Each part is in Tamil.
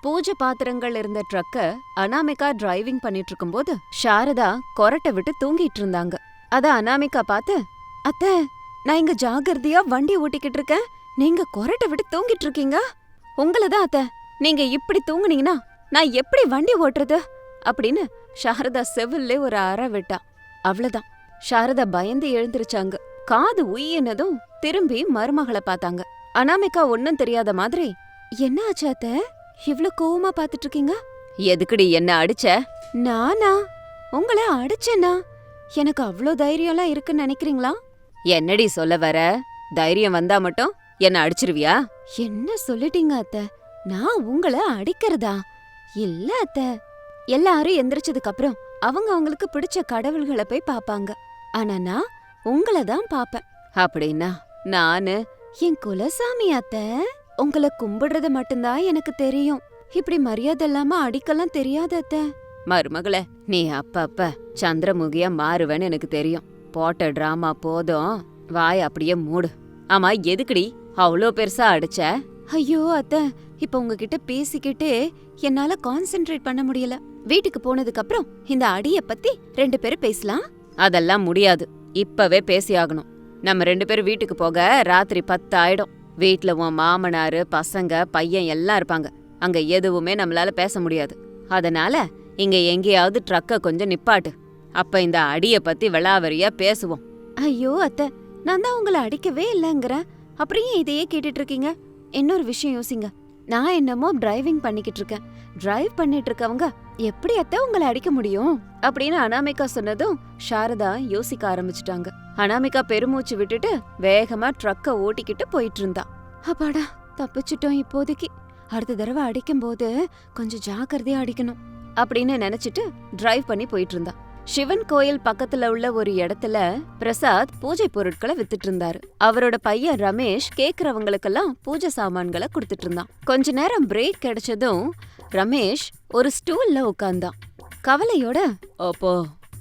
பூஜை பாத்திரங்கள் இருந்த ட்ரக்க அனாமிகா டிரைவிங் பண்ணிட்டு இருக்கும்போது சாரதா கொரட்டை விட்டு தூங்கிட்டு இருந்தாங்க அத அனாமிகா பார்த்து அத்த நான் இங்க ஜாகிரதையா வண்டி ஓட்டிக்கிட்டு இருக்கேன் நீங்க கொரட்டை விட்டு தூங்கிட்டு இருக்கீங்க உங்களதான் அத்தை நீங்க இப்படி தூங்குனீங்கன்னா நான் எப்படி வண்டி ஓட்டுறது? அப்படின்னு சாரதா செவில்ல ஒரு அற விட்டா. அவ்வளவுதான். சாரதா பயந்து எழுந்திருச்சாங்க. காது உயினதும் திரும்பி மருமகளை பார்த்தாங்க. அனாமிகா ஒன்னும் தெரியாத மாதிரி என்ன ஆச்சு அத்தை? இவ்ளோ கோவமா பாத்துட்டு இருக்கீங்க எதுக்குடி என்ன அடிச்ச? நானா? உங்களை அடிச்சேனா? எனக்கு அவ்ளோ தைரியம்லாம் இருக்குன்னு நினைக்கிறீங்களா? என்னடி சொல்ல வர? தைரியம் வந்தா மட்டும் என்ன அடிச்சிருவியா? என்ன சொல்லிட்டீங்க அத்த? நான் உங்களை அடிக்கிறதா? இல்ல அத்த. எல்லாரும் எந்திரிச்சதுக்கு அப்புறம் அவங்க அவங்களுக்கு பிடிச்ச கடவுள்களை போய் பாப்பாங்க. ஆனா நான் உங்களை தான் பாப்பேன். அப்படின்னா நானு? என் குலசாமி அத்த. உங்களை கும்பிடுறது மட்டும்தான் எனக்கு தெரியும். இப்படி மரியாதை இல்லாம அடிக்கலாம் தெரியாது அத்த. மருமகளே நீ அப்பப்ப சந்திரமுகியா மாறுவேன்னு எனக்கு தெரியும். போட்ட டிராமா போதும். வாய் அப்படியே மூடு. ஆமா எதுக்குடி? அவ்வளோ பெருசா அடிச்ச? ஐயோ அத்த. இப்ப உங்ககிட்ட பேசிக்கிட்டே என்னால கான்சென்ட்ரேட் பண்ண முடியல. வீட்டுக்கு போனதுக்கு அப்புறம் இந்த அடிய பத்தி ரெண்டு பேரும் பேசலாம்? அதெல்லாம் முடியாது. இப்பவே பேசி ஆகணும் நம்ம ரெண்டு பேரும் வீட்டுக்கு போக ராத்திரி பத்து ஆயிடும் வீட்டில் உன் மாமனாரு பசங்க பையன் எல்லாம் இருப்பாங்க. அங்க எதுவுமே நம்மளால பேச முடியாது. அதனால இங்க எங்கேயாவது ட்ரக்க கொஞ்சம் நிப்பாட்டு. அப்ப இந்த அடிய பத்தி விளாவரியா பேசுவோம். ஐயோ அத்தை. நான் தான் உங்களை அடிக்கவே இல்லைங்கிறேன். அப்புறம் ஏன் இதையே கேட்டுட்டு இருக்கீங்க இன்னொரு விஷயம் யோசிங்க. நான் என்னமோ டிரைவிங் பண்ணிக்கிட்டு இருக்கேன் டிரைவ் பண்ணிட்டு இருக்கவங்க எப்படி அத்தை உங்களை அடிக்க முடியும்? அப்படின்னு அனாமிகா சொன்னதும் சாரதா யோசிக்க ஆரம்பிச்சிட்டாங்க. அனாமிகா பெருமூச்சு விட்டுட்டு வேகமா ட்ரக்க ஓட்டிக்கிட்டு போயிட்டு இருந்தா. அப்பாடா தப்பிச்சிட்டோம் இப்போதைக்கு. அடுத்த தடவை அடிக்கும் போது கொஞ்சம் ஜாக்கிரதையா அடிக்கணும் அப்படின்னு நினைச்சிட்டு டிரைவ் பண்ணி போயிட்டு இருந்தா. சிவன் கோயில் பக்கத்துல உள்ள ஒரு இடத்துல பிரசாத் பூஜை பொருட்களை வித்துட்டு இருந்தாரு. அவரோட பையன் ரமேஷ் கேக்குறவங்களுக்கெல்லாம் பூஜை சாமான்களை கொடுத்துட்டு இருந்தான். கொஞ்ச நேரம் பிரேக் கிடைச்சதும் ரமேஷ் ஒரு ஸ்டூல்ல உட்கார்ந்தான் கவலையோட அப்பா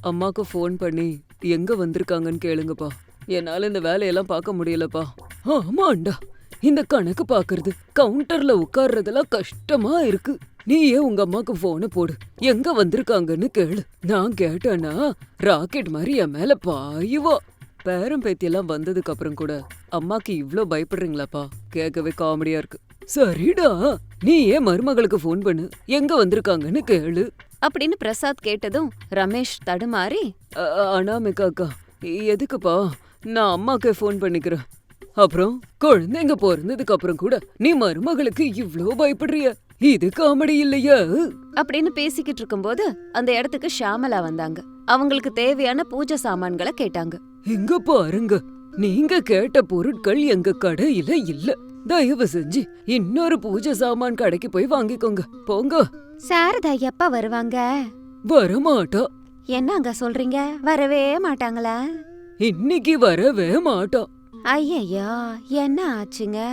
அம்மாக்கு ஃபோன் பண்ணி எங்க வந்திருக்காங்கன்னு கேளுங்கப்பா. என்னால இந்த வேலையெல்லாம் பார்க்க முடியலப்பா. ஆமாண்டா. இந்த கணக்கு பாக்குறது கவுண்டர்ல உட்கார்றதெல்லாம் கஷ்டமா இருக்கு. நீயே உங்க அம்மாக்கு போனை போடு. எங்க வந்திருக்காங்கன்னு கேளு. நான் கேட்டேன்னா ராக்கெட் மாதிரி என் மேல பாயுவா. பேரம் பேத்தியெல்லாம் வந்ததுக்கு அப்புறம் கூட அம்மாக்கு இவ்ளோ பயப்படுறீங்களாப்பா. கேட்கவே காமெடியா இருக்கு. சரிடா நீ ஏன் மருமகளுக்கு ஃபோன் பண்ணு? எங்க வந்திருக்காங்கன்னு கேளு. அப்படின்னு பிரசாத் கேட்டதும் ரமேஷ் தடுமாறி அனாமிகா அக்கா எதுக்குப்பா? நான் அம்மாக்கு ஃபோன் பண்ணிக்கிறேன். அப்புறம் குழந்தைங்க பிறந்ததுக்கு அப்புறம் கூட நீ மருமகளுக்கு இவ்ளோ பயப்படுறிய? இது காமெடி இல்லையா? அப்படின்னு பேசிக்கிட்டு இருக்கும்போது அந்த இடத்துக்கு ஷாமலா வந்தாங்க. அவங்களுக்கு தேவையான பூஜை சாமான்களை கேட்டாங்க. இங்க பாருங்க நீங்க கேட்ட பொருட்கள் எங்க கடையில இல்ல. தயவு செஞ்சு இன்னொரு பூஜை சாமான் கடைக்கு போய் வாங்கிக்கோங்க. போங்க. சாரதா எப்ப வருவாங்க? வரமாட்டா. என்னங்க சொல்றீங்க? வரவே மாட்டாங்களா? இன்னைக்கு வரவே மாட்டா. ஐயையோ என்ன ஆச்சுங்க?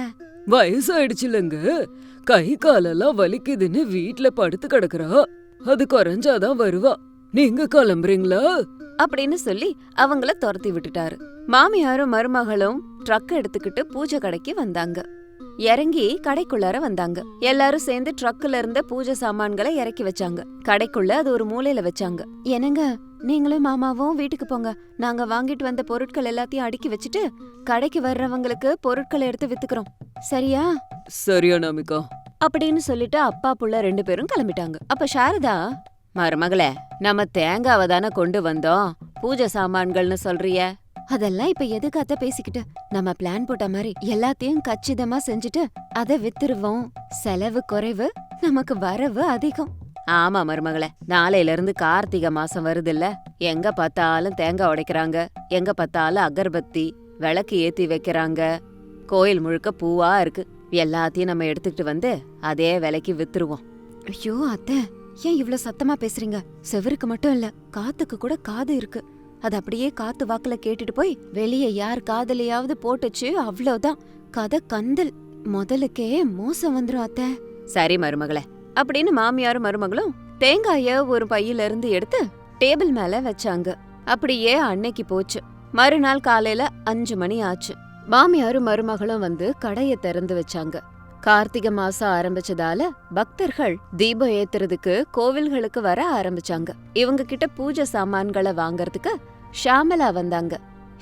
வயசாயிடுச்சுலங்க. கை காலெல்லாம் வலிக்குதுன்னு வீட்ல படுத்து கிடக்குறா. அது குறைஞ்சாதான் வருவா. நீங்க கிளம்புறீங்களா? அப்படின்னு சொல்லி அவங்கள துரத்தி விட்டுட்டாரு. மாமியாரும் மருமகளும் ட்ரக் எடுத்துக்கிட்டு பூஜை கடைக்கு வந்தாங்க. இறங்கி கடைக்குள்ளார வந்தாங்க. எல்லாரும் சேர்ந்து ட்ரக்ல இருந்த பூஜை சாமான்களை இறக்கி வச்சாங்க. கடைக்குள்ள அது ஒரு மூலையில வச்சாங்க. என்னங்க நீங்களும் மாமாவும் வீட்டுக்கு போங்க. நாங்க வாங்கிட்டு வந்த பொருட்கள் எல்லாத்தையும் அடுக்கி வச்சுட்டு கடைக்கு வர்றவங்களுக்கு பொருட்களை எடுத்து வித்துக்கிறோம். சரியா? சரியா நமிகா. அப்படின்னு சொல்லிட்டு அப்பா புள்ள ரெண்டு பேரும் கிளம்பிட்டாங்க. அப்ப சாரதா மருமகளே நம்ம தேங்காவை தானே கொண்டு வந்தோம். பூஜை சாமான்கள்னு சொல்றிய. அதெல்லாம் இப்ப எதுக்காத்த பேசிக்கிட்டு நம்ம பிளான் போட்ட மாதிரி எல்லாத்தையும் கச்சிதமா செஞ்சுட்டு அத வித்துருவோம். செலவு குறைவு நமக்கு வரவு அதிகம். ஆமா மருமகளே நாளையில இருந்து கார்த்திகை மாசம் வருதுல்ல. எங்க பார்த்தாலும் தேங்காய் உடைக்கிறாங்க எங்க பார்த்தாலும் அகர்பத்தி விளக்கு ஏத்தி வைக்கிறாங்க. கோயில் முழுக்க பூவா இருக்கு. எல்லாத்தையும் நம்ம எடுத்துக்கிட்டு வந்து அதே விலைக்கு வித்துருவோம். ஐயோ அத்தை. ஏன் இவ்ளோ சத்தமா பேசுறீங்க? செவருக்கு மட்டும் இல்ல காத்துக்கு கூட காது இருக்கு. அது அப்படியே காத்து வாக்குல கேட்டுட்டு போய் வெளியே யார் காதலையாவது போட்டுச்சு அவ்வளவுதான் கதை கந்தல். முதலுக்கே மோசம் வந்துரும் அத்த. சரி மருமகளே அப்படின்னு மாமியாரும் மருமகளும் தேங்காய ஒரு பையில இருந்து எடுத்து டேபிள் மேல வச்சாங்க. அப்படியே அன்னைக்கு போச்சு. மறுநாள் காலையில அஞ்சு மணி ஆச்சு. மாமியாரும் மருமகளும் வந்து கடைய திறந்து வச்சாங்க. கார்த்திகை மாசம் ஆரம்பிச்சதால பக்தர்கள் தீபம் ஏத்துறதுக்கு கோவில்களுக்கு வர ஆரம்பிச்சாங்க. இவங்க கிட்ட பூஜை சாமான்களை வாங்கறதுக்கு ஷாமலா வந்தாங்க.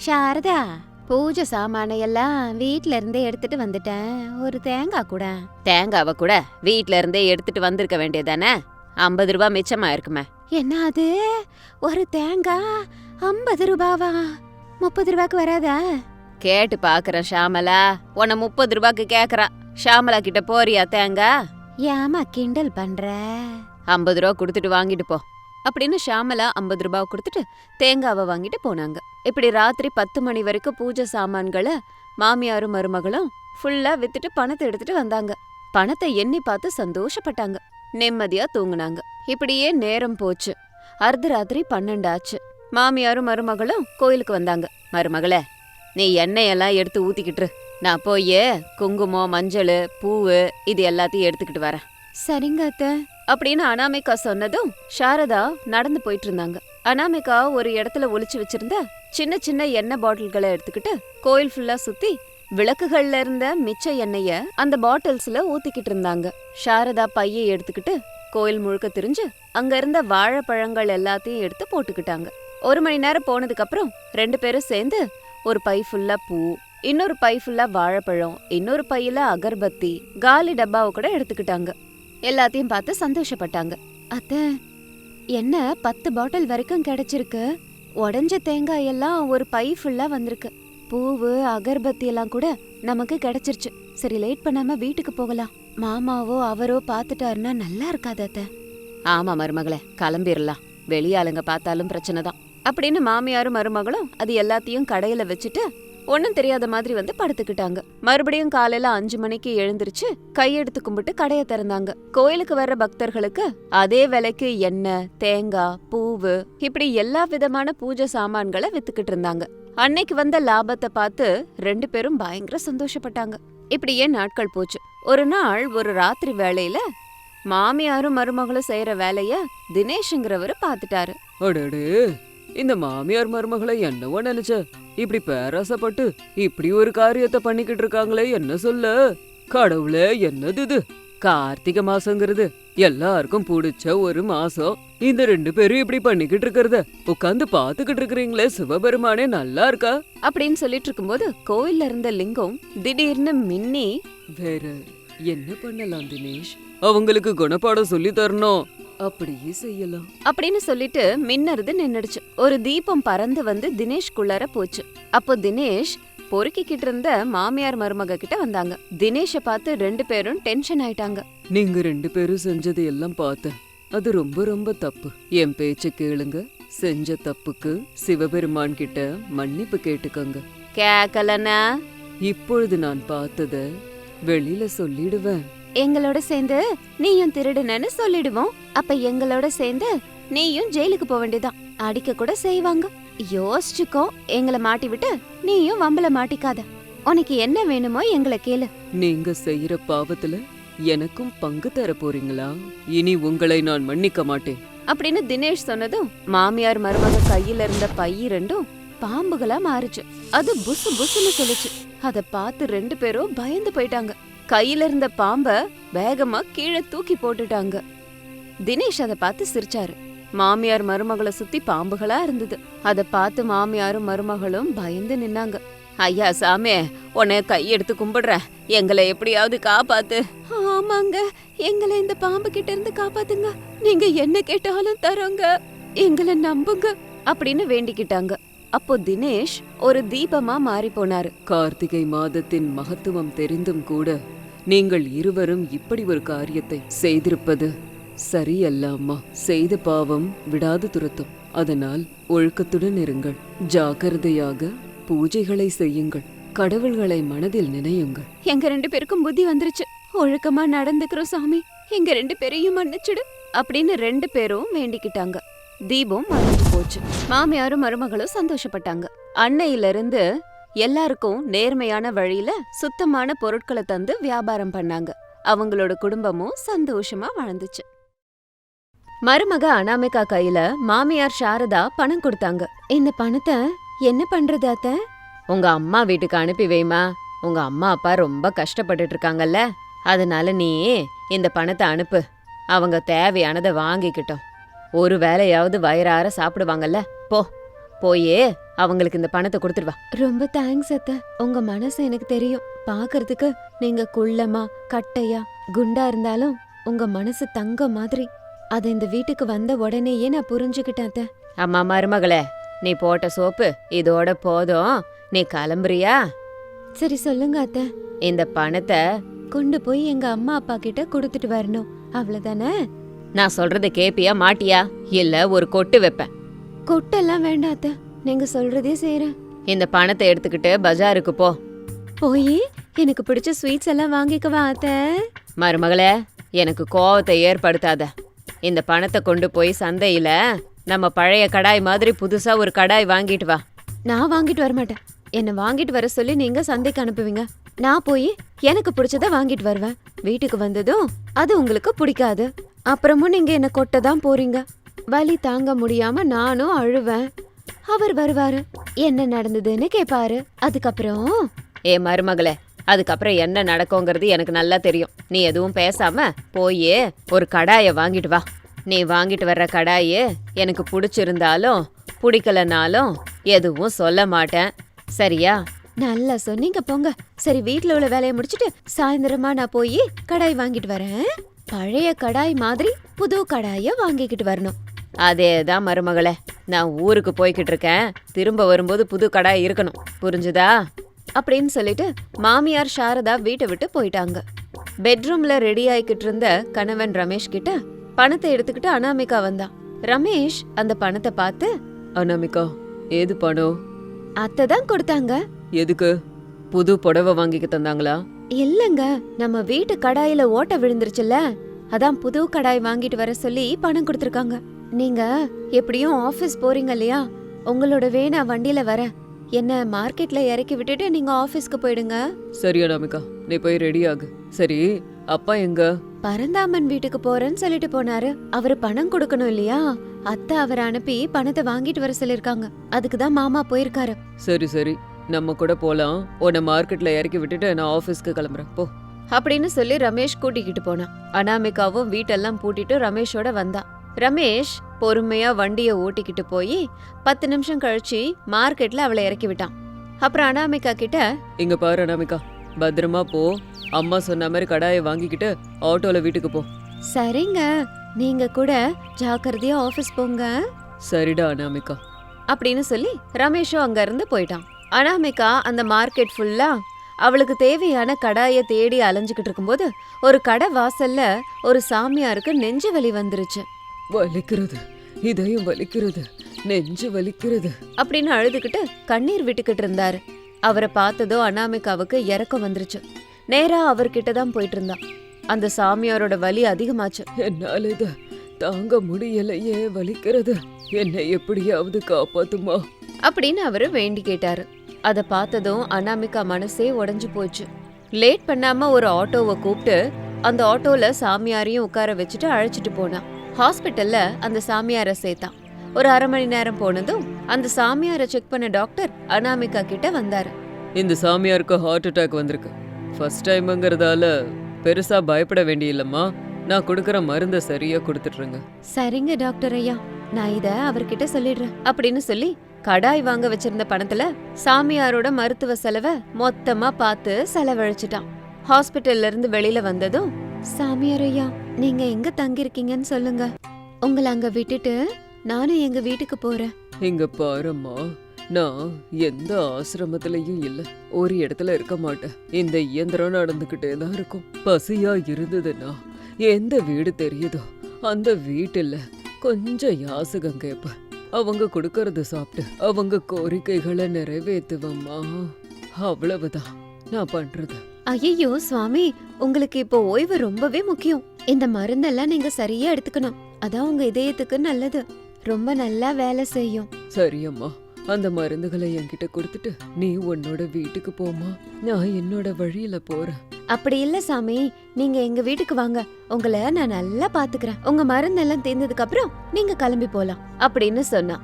சாரதா பூஜை சாமானை எல்லாம் வீட்ல இருந்தே எடுத்துட்டு வந்துட்டேன். ஒரு தேங்காய் கூட. தேங்காவை கூட வீட்ல இருந்தே எடுத்துட்டு வந்திருக்க வேண்டியதானே ஐம்பது ரூபாய் மிச்சமா இருக்குமே. என்ன அது? ஒரு தேங்காய் ஐம்பது ரூபாவா? முப்பது ரூபாய்க்கு வராதா? கேட்டு பாக்குறேன் ஷாமலா. உன்னை முப்பது ரூபாய்க்கு கேக்குறா. ஷாமலா கிட்ட போறியா தேங்காய் ஏமா கிண்டல் பண்ற? ஐம்பது ரூபா கொடுத்துட்டு வாங்கிட்டு போ. அப்படின்னு ஷாமலா ஐம்பது ரூபாய் கொடுத்துட்டு தேங்காவை வாங்கிட்டு போனாங்க. இப்படி ராத்திரி பத்து மணி வரைக்கும் பூஜை சாமான்களை மாமியாரும் மருமகளும் ஃபுல்லா வித்துட்டு பணத்தை எடுத்துட்டு வந்தாங்க. பணத்தை எண்ணி பார்த்து சந்தோஷப்பட்டாங்க. நிம்மதியா தூங்குனாங்க. இப்படியே நேரம் போச்சு. அர்த்தராத்திரி பன்னெண்டாச்சு. மாமியாரும் மருமகளும் கோயிலுக்கு வந்தாங்க. மருமகளே நீ எண்ணெயெல்லாம் எடுத்து ஊத்திக்கிட்டு நான் போய் குங்குமம் மஞ்சள் பூவு இது எல்லாத்தையும் எடுத்துக்கிட்டு வரேன். சரிங்க அத்தை. அப்படின்னு அனாமிகா சொன்னதும் சாரதா நடந்து போயிட்டு இருந்தாங்க. அனாமிகா ஒரு இடத்துல ஒளிச்சு வச்சிருந்த சின்ன சின்ன எண்ணெய் பாட்டில்களை எடுத்துக்கிட்டு கோயில் ஃபுல்லா சுத்தி விளக்குகள்ல இருந்த மிச்ச எண்ணெய அந்த பாட்டில்ஸ்ல ஊத்திக்கிட்டு இருந்தாங்க. சாரதா பையை எடுத்துக்கிட்டு கோயில் முழுக்க திரிஞ்சு அங்க இருந்த வாழைப்பழங்கள் எல்லாத்தையும் எடுத்து போட்டுக்கிட்டாங்க. ஒரு மணி நேரம் போனதுக்கு அப்புறம் ரெண்டு பேரும் சேர்ந்து ஒரு பை ஃபுல்லா பூ இன்னொரு பை ஃபுல்லா வாழைப்பழம் இன்னொரு பையில அகர்பத்தி காலி டப்பாவை கூட எடுத்துக்கிட்டாங்க. எல்லாத்தையும் பார்த்து சந்தோஷப்பட்டாங்க. அத்தை என்ன பத்து பாட்டில் வரைக்கும் கிடைச்சிருக்கு? உடஞ்ச தேங்காய் எல்லாம் ஒரு பை ஃபுல்லா வந்திருக்கு. பூவு அகர்பத்தி எல்லாம் கூட நமக்கு கிடைச்சிருச்சு. சரி லேட் பண்ணாம வீட்டுக்கு போகலாம். மாமாவோ அவரோ பார்த்துட்டாருன்னா நல்லா இருக்காது அத்தை. ஆமா மருமகளே கிளம்பிடலாம் வெளியாளுங்க பார்த்தாலும் பிரச்சனை தான். அப்படின்னு மாமியாரும் மருமகளும் அது எல்லாத்தையும் கடையில வச்சுட்டு ஒன்னும் தெரியாத மாதிரி வந்து படுத்துக்கிட்டாங்க. மறுபடியும் காலையில அஞ்சு மணிக்கு எழுந்திருச்சு கையெடுத்து கும்பிட்டு கடையை திறந்தாங்க. கோயிலுக்கு வர்ற பக்தர்களுக்கு அதே விலைக்கு எண்ணெய் தேங்காய் பூவு இப்படி எல்லா விதமான பூஜை சாமான்களை வித்துக்கிட்டு இருந்தாங்க. அன்னைக்கு வந்த லாபத்தை பார்த்து ரெண்டு பேரும் பயங்கர சந்தோஷப்பட்டாங்க. இப்படியே நாட்கள் போச்சு. ஒரு நாள் ஒரு ராத்திரி வேளையில மாமியாரும் மருமகளும் செய்யற வேலைய தினேஷ்ங்கிறவரு பாத்துட்டாரு இந்த மாமியார் மருமகளை என்னவோ நினைச்ச. இப்படி பேராசப்பட்டு இப்படி ஒரு காரியத்தை பண்ணிக்கிட்டு இருக்காங்களே என்ன சொல்ல? கடவுளே என்னது இது? கார்த்திகை மாசங்கிறது எல்லாருக்கும் பிடிச்ச ஒரு மாசம். இந்த ரெண்டு பேரும் இப்படி பண்ணிக்கிட்டு இருக்கிறத உட்காந்து பாத்துக்கிட்டு இருக்கிறீங்களே சிவபெருமானே நல்லா இருக்கா? அப்படின்னு சொல்லிட்டு இருக்கும்போது கோயில்ல இருந்த லிங்கம் திடீர்னு மின்னி வேற என்ன பண்ணலாம் தினேஷ்? அவங்களுக்கு குணப்பாடம் சொல்லி தரணும். அப்படியே செய்யலாம். அப்படின்னு சொல்லிட்டு மின்னறது நின்னுடுச்சு. ஒரு தீபம் பறந்து வந்து தினேஷ்குள்ளார போச்சு. அப்போ தினேஷ் பொறுக்கிக்கிட்டு இருந்த மாமியார் மருமக கிட்ட வந்தாங்க. தினேஷ பார்த்து ரெண்டு பேரும் டென்ஷன் ஆயிட்டாங்க. நீங்க ரெண்டு பேரும் செஞ்சது எல்லாம் பார்த்தேன் அது ரொம்ப ரொம்ப தப்பு. என் பேச்ச கேளுங்க செஞ்ச தப்புக்கு சிவபெருமான் கிட்ட மன்னிப்பு கேட்டுக்கங்க. கேக்கலனா இப்பொழுது நான் பார்த்தத வெளியில சொல்லிடுவேன். எங்களோட சேர்ந்து நீயும் திருடுனன்னு சொல்லிடுவோம். அப்ப எங்களோட சேர்ந்து நீயும் ஜெயிலுக்கு போக வேண்டியதான் அடிக்க கூட செய்வாங்க. யோசிச்சுக்கோ எங்களை மாட்டி விட்டு நீயும் வம்பல மாட்டிக்காத. உனக்கு என்ன வேணுமோ எங்களை கேளு. நீங்க செய்யற பாவத்துல எனக்கும் பங்கு தர போறீங்களா? இனி உங்களை நான் மன்னிக்க மாட்டேன். அப்படின்னு தினேஷ் சொன்னதும் மாமியார் மருமக கையில இருந்த பை ரெண்டும் பாம்புகளா மாறுச்சு. அது புசு புசுன்னு சொல்லுச்சு. அத பார்த்து ரெண்டு பேரும் பயந்து போயிட்டாங்க. கையில இருந்த பாம்ப வேகமா கீழே தூக்கி போட்டுட்டாங்க. தினேஷ் அதை பார்த்து சிரிச்சாரு. மாமியார் மருமகளை சுத்தி பாம்புகளா இருந்தது. அத பார்த்து மாமியாரும் மருமகளும் பயந்து நின்னாங்க. ஐயா சாமே உன்னை கையெடுத்து கும்பிடுறேன். எங்களை எப்படியாவது காப்பாத்து. ஆமாங்க. எங்களை இந்த பாம்பு கிட்ட இருந்து காப்பாத்துங்க. நீங்க என்ன கேட்டாலும் தரோங்க. எங்களை நம்புங்க. அப்படின்னு வேண்டிக்கிட்டாங்க. அப்போ தினேஷ் ஒரு தீபமா மாறி போனாரு கார்த்திகை மாதத்தின் மகத்துவம் தெரிந்தும் கூட நீங்கள் இருவரும் இப்படி ஒரு காரியத்தை செய்திருப்பது சரியல்ல அம்மா செய்த பாவம் விடாது துரத்தும். அதனால் ஒழுக்கத்துடன் இருங்கள். ஜாக்கிரதையாக பூஜைகளை செய்யுங்கள். கடவுள்களை மனதில் நினையுங்கள். எங்க ரெண்டு பேருக்கும் புத்தி வந்துருச்சு. ஒழுக்கமா நடந்துக்கிறோம் சாமி. எங்க ரெண்டு பேரையும் மன்னிச்சிடு. அப்படின்னு ரெண்டு பேரும் வேண்டிக்கிட்டாங்க. தீபம் மறைஞ்சு போச்சு. மாமியாரும் மருமகளும் சந்தோஷப்பட்டாங்க. அன்னையில இருந்து எல்லாருக்கும் நேர்மையான வழியில சுத்தமான பொருட்களை தந்து வியாபாரம் பண்ணாங்க. அவங்களோட குடும்பமும் சந்தோஷமா வாழ்ந்துச்சு. மருமக அனாமிகா கையில மாமியார் சாரதா பணம் கொடுத்தாங்க. இந்த பணத்தை என்ன பண்றது அத்த? உங்க அம்மா வீட்டுக்கு அனுப்பி வைமா உங்க அம்மா அப்பா ரொம்ப கஷ்டப்பட்டுட்டு இருக்காங்கல்ல. அதனால நீ இந்த பணத்தை அனுப்பு. அவங்க தேவையானதை வாங்கிக்கிட்டோம். ஒரு வேலையாவது வயிறார சாப்பிடுவாங்கல்ல. போ போயே அவங்களுக்கு இந்த பணத்தை கொடுத்துருவா ரொம்ப தேங்க்ஸ் அத்த. உங்க மனசு எனக்கு தெரியும். பாக்குறதுக்கு நீங்க குள்ளமா கட்டையா குண்டா இருந்தாலும் உங்க மனசு தங்க மாதிரி. அது இந்த வீட்டுக்கு வந்த உடனேயே நான் புரிஞ்சுக்கிட்டேன் அத்த. அம்மா மருமகளே நீ போட்ட சோப்பு இதோட போதும். நீ கிளம்புறியா? சரி சொல்லுங்க அத்த. இந்த பணத்தை கொண்டு போய் எங்க அம்மா அப்பா கிட்ட கொடுத்துட்டு வரணும். அவ்வளவுதானே? நான் சொல்றத கேப்பியா மாட்டியா? இல்ல ஒரு கொட்டு வைப்பேன். கொட்டெல்லாம் வேண்டாம் அத்த. நீங்க சொல்றதே செய்யறேன் இந்த பணத்தை எடுத்துக்கிட்டு பஜாருக்கு போ. போய் எனக்கு பிடிச்ச ஸ்வீட்ஸ் எல்லாம் வாங்கிக்கவா அத்த? மருமகளே எனக்கு கோவத்தை ஏற்படுத்தாத. இந்த பணத்தை கொண்டு போய் சந்தையில நம்ம பழைய கடாய் மாதிரி புதுசா ஒரு கடாய் வாங்கிட்டு வா. நான் வாங்கிட்டு வர மாட்டேன். என்ன வாங்கிட்டு வர சொல்லி நீங்க சந்தைக்கு அனுப்புவீங்க. நான் போய் எனக்கு பிடிச்சத வாங்கிட்டு வருவேன். வீட்டுக்கு வந்ததும் அது உங்களுக்கு பிடிக்காது. அப்புறமும் நீங்க என்ன கொட்ட தான் போறீங்க. வலி தாங்க முடியாம நானும் அழுவேன். அவர் வருவாரு. என்ன நடந்ததுன்னு கேப்பாரு. அதுக்கப்புறம்? ஏ மருமகளே அதுக்கப்புறம் என்ன நடக்குங்கிறது எனக்கு நல்லா தெரியும். நீ எதுவும் பேசாம போயே ஒரு கடாய வாங்கிட்டு வா. நீ வாங்கிட்டு வர்ற கடாயே எனக்கு பிடிச்சிருந்தாலும் பிடிக்கலனாலும் எதுவும் சொல்ல மாட்டேன். சரியா? நல்லா சொன்னீங்க போங்க. சரி வீட்ல உள்ள வேலையை முடிச்சிட்டு சாயந்தரமா நான் போய் கடாய் வாங்கிட்டு வரேன். பழைய கடாய் மாதிரி புது கடாய வாங்கிக்கிட்டு வரணும். அதேதான் மருமகளே. நான் ஊருக்கு போய்கிட்டு இருக்கேன். திரும்ப வரும்போது புது கடாய் இருக்கணும். புரிஞ்சுதா? அப்படின்னு சொல்லிட்டு மாமியார் சாரதா வீட்டை விட்டு போயிட்டாங்க. பெட்ரூம்ல ரெடி ஆயிக்கிட்டு இருந்த கணவன் ரமேஷ் கிட்ட பணத்தை எடுத்துக்கிட்டு அனாமிகா வந்தான். ரமேஷ் அந்த பணத்தை பார்த்து அனாமிகா ஏது பணம்? அத்தை தான் கொடுத்தாங்க. எதுக்கு? புது புடவை வாங்கிக்க தந்தாங்களா இல்லங்க நம்ம வீட்டு கடாயில ஓட்ட விழுந்துருச்சுல்ல அதான் புது கடாய் வாங்கிட்டு வர சொல்லி பணம் கொடுத்துருக்காங்க. நீங்க எப்படியும் ஆபீஸ் போறீங்க இல்லையா? உங்களோட வேணா வண்டியில வரேன். என்ன மார்க்கெட்ல இறக்கி விட்டுட்டு நீங்க ஆபீஸ்க்கு போயிடுங்க. சரி அனாமிகா நீ போய் ரெடி ஆகு. சரி அப்பா எங்க? பரந்தாமன் வீட்டுக்கு போறேன்னு சொல்லிட்டு போனாரு. அவரு பணம் கொடுக்கணும் இல்லையா? அத்தை அவரை அனுப்பி பணத்தை வாங்கிட்டு வர சொல்லிருக்காங்க அதுக்கு தான் மாமா போயிருக்காரு. சரி சரி. நம்ம கூட போலாம். உன்னை மார்க்கெட்ல இறக்கி விட்டுட்டு நான் ஆபீஸ்க்கு கிளம்புறேன். போ. அப்படின்னு சொல்லி ரமேஷ் கூட்டிக்கிட்டு போனான். அனாமிகாவும் வீட்டெல்லாம் பூட்டிட்டு ரமேஷோட வந்தா. ரமேஷ் பொறுமையா வண்டிய ஓட்டிக்கிட்டு போய் பத்து நிமிஷம் கழிச்சு மார்க்கெட்ல அவளை இறக்கி விட்டான். அப்புறம் அனாமிகா கிட்ட இங்க பாரு அனாமிகா பத்திரமா போ. அம்மா சொன்ன மாதிரி கடாயை வாங்கிக்கிட்டு ஆட்டோல வீட்டுக்கு போ. சரிங்க. நீங்க கூட ஜாக்கிரதையா ஆபீஸ் போங்க. சரிடா அனாமிகா. அப்படின்னு சொல்லி ரமேஷும் அங்க இருந்து போயிட்டான். அனாமிகா அந்த மார்க்கெட் ஃபுல்லா அவளுக்கு தேவையான கடாய தேடி அலைஞ்சுக்கிட்டு இருக்கும்போது ஒரு கடை வாசல்ல ஒரு சாமியாருக்கு நெஞ்சு வலி வந்துருச்சு. வலிக்கிறது. இதயம் வலிக்கிறது. நெஞ்சு வலிக்கிறது. அப்படின்னு அழுதுகிட்டு கண்ணீர் விட்டுக்கிட்டு இருந்தாரு. அவரை பார்த்ததோ அனாமிகாவுக்கு இறக்கம் வந்துருச்சு. நேரா அவர்கிட்ட தான் போயிட்டு இருந்தா அந்த சாமியாரோட வலி அதிகமாச்சு. என்னால இத தாங்க முடியலையே வலிக்கிறது. என்னை எப்படியாவது காப்பாத்துமா? அப்படின்னு அவரு வேண்டி கேட்டாரு. அத பார்த்ததும் அனாமிகா மனசே உடைஞ்சு போச்சு. லேட் பண்ணாம ஒரு ஆட்டோவை கூப்பிட்டு அந்த ஆட்டோல சாமியாரையும் உட்கார வச்சுட்டு அழைச்சிட்டு போனான் ஹாஸ்பிட்டல்ல அந்த சாமியாரை சேர்த்தான் ஒரு அரை மணி நேரம் போனதும் அந்த சாமியாரை செக் பண்ண டாக்டர் அனாமிகா கிட்ட வந்தாரு. இந்த சாமியாருக்கு ஹார்ட் அட்டாக் வந்திருக்கு. ஃபர்ஸ்ட் டைம்ங்கிறதால பெருசா பயப்பட வேண்டியில்லம்மா. நான் கொடுக்கற மருந்தை சரியா கொடுத்துட்ருங்க. சரிங்க டாக்டர் ஐயா. நான் இத அவர்கிட்ட சொல்லிடுறேன். அப்படின்னு சொல்லி கடாய் வாங்க வச்சிருந்த பணத்துல சாமியாரோட மருத்துவ செலவை மொத்தமா பார்த்து செலவழிச்சிட்டான். ஹாஸ்பிட்டல்ல இருந்து வெளியில வந்ததும் சாமியார் ஐயா நீங்க எங்க தங்கியிருக்கீங்கன்னு சொல்லுங்க. உங்களை அங்க விட்டுட்டு நானும் எங்க வீட்டுக்கு போறேன். இங்க பாருமா நான் எந்த ஆசிரமத்திலையும் இல்ல. ஒரு இடத்துல இருக்க மாட்டேன். இந்த இயந்திரம் நடந்துகிட்டே தான் இருக்கும். பசியா இருந்ததுன்னா எந்த வீடு தெரியுதோ அந்த வீட்டுல கொஞ்சம் யாசகம் கேட்பேன். அவங்க கொடுக்கறத சாப்பிட்டு அவங்க கோரிக்கைகளை நிறைவேத்துவம்மா. அவ்வளவுதான். நான் பண்றது. ஐயோ சுவாமி உங்களுக்கு இப்போ ஓய்வு ரொம்பவே முக்கியம். இந்த மருந்தெல்லாம் நீங்க சரியா எடுத்துக்கணும். அதான் உங்க இதயத்துக்கு நல்லது. ரொம்ப நல்லா வேலை செய்யும். சரியம்மா. அந்த மருந்துகளை என்கிட்ட கொடுத்துட்டு நீ உன்னோட வீட்டுக்கு போமா நான் என்னோட வழியில போறேன். அப்படி இல்ல சாமி. நீங்க எங்க வீட்டுக்கு வாங்க. உங்களை நான் நல்லா பாத்துக்கிறேன். உங்க மருந்தெல்லாம் தீர்ந்ததுக்கு அப்புறம் நீங்க கிளம்பி போலாம் அப்படின்னு சொன்னா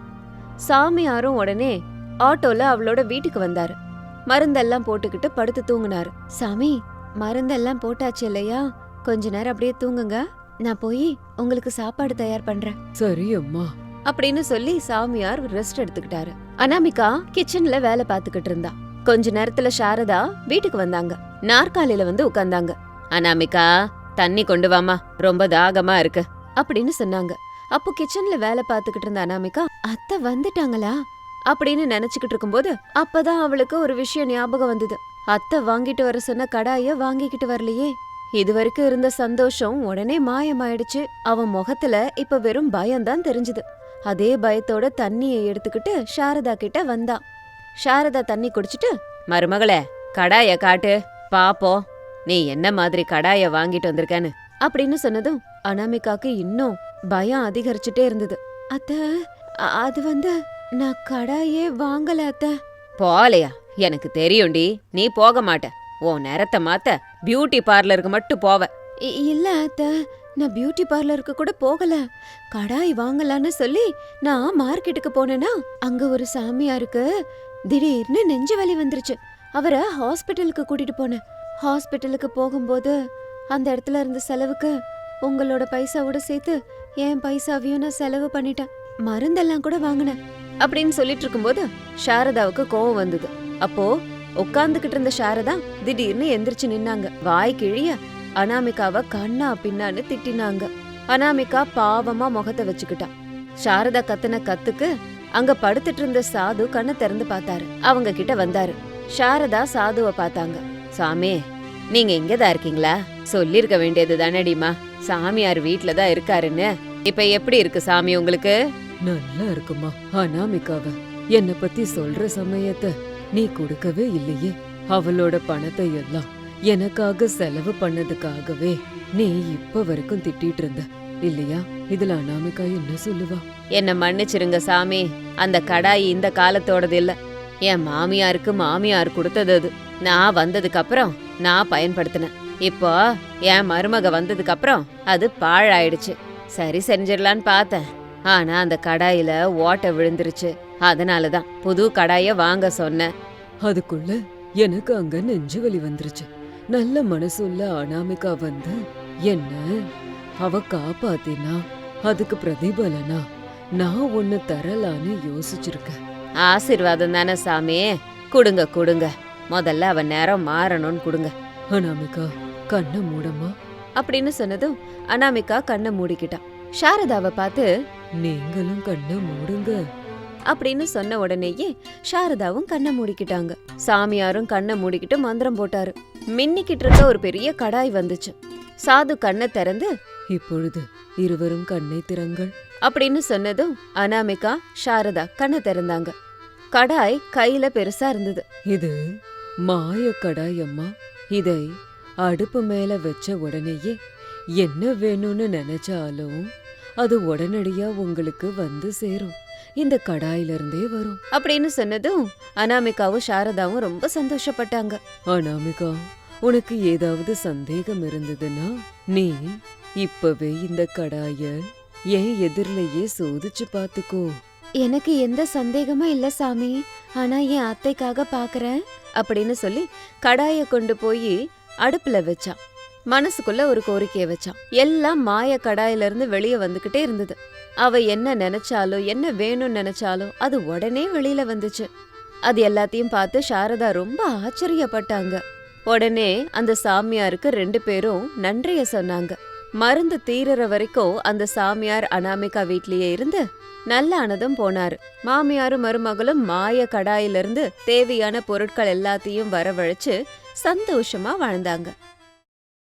சாமியாரும் உடனே ஆட்டோல அவளோட வீட்டுக்கு வந்தாரு. மருந்தெல்லாம் போட்டுக்கிட்டு படுத்து தூங்குனாரு. சாமி மருந்தெல்லாம் போட்டாச்சு இல்லையா? கொஞ்ச நேரம் அப்படியே தூங்குங்க. நான் போய் உங்களுக்கு சாப்பாடு தயார் பண்றேன். சரி அம்மா. அப்படின்னு சொல்லி சாமியார் ரெஸ்ட் எடுத்துக்கிட்டாரு. அனாமிகா கிச்சன்ல வேலை பார்த்துக்கிட்டு இருந்தா. கொஞ்ச நேரத்துல சாரதா வீட்டுக்கு வந்தாங்க. நாற்காலியில வந்து உட்கார்ந்தாங்க. அனாமிகா தண்ணி கொண்டு வாமா ரொம்ப தாகமா இருக்கு. அப்படின்னு சொன்னாங்க. அப்போ கிச்சன்ல வேலை பார்த்துக்கிட்டு இருந்த அனாமிகா அத்தை வந்துட்டாங்களா? அப்படின்னு நினைச்சுக்கிட்டு இருக்கும்போது அப்பதான் அவளுக்கு ஒரு விஷயம் ஞாபகம் வந்தது. அத்தை வாங்கிட்டு வர சொன்ன கடாய வாங்கிக்கிட்டு வரலையே. இதுவரைக்கும் இருந்த சந்தோஷம் உடனே மாயமாயிடுச்சு. அவன் முகத்துல இப்ப வெறும் பயம்தான் தெரிஞ்சுது. அதே பயத்தோட தண்ணியை எடுத்துக்கிட்டு சாரதா கிட்ட வந்தா. சாரதா தண்ணி குடிச்சிட்டு மருமகளே கடாய காட்டு. பாப்போம். நீ என்ன மாதிரி கடாய வாங்கிட்டு வந்திருக்கேன்னு. அப்படின்னு சொன்னதும் அனாமிகாக்கு இன்னும் பயம் அதிகரிச்சுட்டே இருந்தது. அத்த அது வந்து நான் கடாயே வாங்கல அத்த. போலையா எனக்கு தெரியும்டி. நீ போக மாட்ட. உன் நேரத்தை மாத்த பியூட்டி பார்லருக்கு மட்டும் போவ. இல்ல அத்த. நான் பியூட்டி பார்லருக்கு கூட போகல. கடாய் வாங்கலான்னு சொல்லி நான் மார்க்கெட்டுக்கு போனேனா அங்க ஒரு சாமியாருக்கு திடீர்னு நெஞ்சு வலி வந்துருச்சு. அவரை ஹாஸ்பிட்டலுக்கு கூட்டிட்டு போனேன். ஹாஸ்பிட்டலுக்கு போகும்போது அந்த இடத்துல இருந்த செலவுக்கு உங்களோட பைசாவோட சேர்த்து என் பைசாவையும் நான் செலவு பண்ணிட்டேன். மருந்தெல்லாம் கூட வாங்கினேன். அப்படின்னு சொல்லிட்டு இருக்கும்போது சாரதாவுக்கு கோவம் வந்தது. அப்போ உட்கார்ந்துகிட்டு இருந்த சாரதா திடீர்னு எந்திரிச்சு நின்னாங்க. வாய் கிழிய அனாமிகாவை கண்ணா பின்னான்னு திட்டினாங்க. அனாமிகா பாவமா முகத்தை வச்சுக்கிட்டா. சாரதா கத்துன கத்துக்கு அங்க படுத்துட்டு இருந்த சாது கண்ணை திறந்து பார்த்தாரு. அவங்க கிட்ட வந்தாரு. சாரதா சாதுவை பார்த்தாங்க. சாமி நீங்க இங்கதான் இருக்கீங்களா? சொல்லிருக்க வேண்டியது தானடிமா சாமியார் வீட்ல தான் இருக்காருன்னு. இப்ப எப்படி இருக்கு சாமி உங்களுக்கு? நல்லா இருக்குமா அனாமிகாவ. என்ன பத்தி சொல்ற சமயத்தை நீ கொடுக்கவே இல்லையே. அவளோட பணத்தை எல்லாம் எனக்காக செலவு பண்ணதுக்காகவே நீ இப்ப வரைக்கும் திட்டிட்டு இருந்த. இல்லையா? இதுல அனாமிகா என்ன சொல்லுவா? என்ன மன்னிச்சிருங்க சாமி. அந்த கடாய் இந்த காலத்தோடது இல்ல. என் மாமியாருக்கு மாமியார் கொடுத்தது அது. நான் வந்ததுக்கு அப்புறம் நான் பயன்படுத்தினேன். இப்போ என் மருமக வந்ததுக்கு அப்புறம் அது பாழாயிடுச்சு. சரி செஞ்சிடலான்னு பார்த்தேன். ஆனா அந்த கடாயில ஓட்டை விழுந்துருச்சு. அதனால தான் புது கடாய வாங்க சொன்னேன். அதுக்குள்ள எனக்கு அங்க நெஞ்சு வலி வந்துருச்சு. நல்ல மனசுள்ள அனாமிகா வந்து என்ன? அவ காப்பாத்தினா அதுக்கு பிரதிபலனா? நான் ஒன்னு தரலான்னு யோசிச்சிருக்கேன். ஆசிர்வாதம் தானே சாமி? கொடுங்க கொடுங்க. முதல்ல அவன் நேரம் மாறணும்னு கொடுங்க. அனாமிகா கண்ணை மூடமா அப்படின்னு சொன்னதும் அனாமிகா கண்ணை மூடிக்கிட்டான். சாரதாவை பார்த்து நீங்களும் கண்ணை மூடுங்க. அப்படின்னு சொன்ன உடனேயே சாரதாவும் கண்ணை மூடிக்கிட்டாங்க. சாமியாரும் கண்ணை மூடிக்கிட்டு மந்திரம் போட்டாரு. மின்னிக்கிட்டு இருக்க ஒரு பெரிய கடாய் வந்துச்சு. சாது கண்ணை திறந்து இப்பொழுது இருவரும் கண்ணை திறங்கள். அப்படின்னு சொன்னதும் அனாமிகா சாரதா கண்ணை திறந்தாங்க. கடாய் கையில பெருசா இருந்தது. இது மாய கடாய் அம்மா. இதை அடுப்பு மேல வச்ச உடனேயே என்ன வேணும்னு நினைச்சாலும் அது உடனடியா உங்களுக்கு வந்து சேரும். இந்த கடாயில இருந்தே வரும். அப்படின்னு சொன்னதும் அனாமிகாவும் சாரதாவும் ரொம்ப சந்தோஷப்பட்டாங்க. அனாமிகா உனக்கு ஏதாவது சந்தேகம் இருந்ததுன்னா நீ இப்பவே இந்த கடாய என் எதிரிலேயே சோதிச்சு பாத்துக்கோ. எனக்கு எந்த சந்தேகமும் இல்ல சாமி. ஆனா என் அத்தைக்காக பாக்குறேன் அப்படின்னு சொல்லி கடாய கொண்டு போய் அடுப்புல வச்சான். மனசுக்குள்ள ஒரு கோரிக்கையை வச்சான். எல்லாம் மாய கடாயில இருந்து வெளியே வந்துகிட்டே இருந்தது. அவ என்ன நினைச்சாலோ என்ன வேணும்னு நினைச்சாலோ அது உடனே வெளியில வந்துச்சு. அது எல்லாத்தையும் பார்த்து சாரதா ரொம்ப ஆச்சரியப்பட்டாங்க. உடனே அந்த சாமியாருக்கு ரெண்டு பேரும் நன்றிய சொன்னாங்க. மருந்து தீரற வரைக்கும் அந்த சாமியார் அனாமிகா வீட்லயே இருந்து நல்ல ஆனதும் போனாரு. மாமியாரும் மருமகளும் மாய கடாயிலிருந்து தேவையான பொருட்கள் எல்லாத்தையும் வரவழைச்சு சந்தோஷமா வாழ்ந்தாங்க.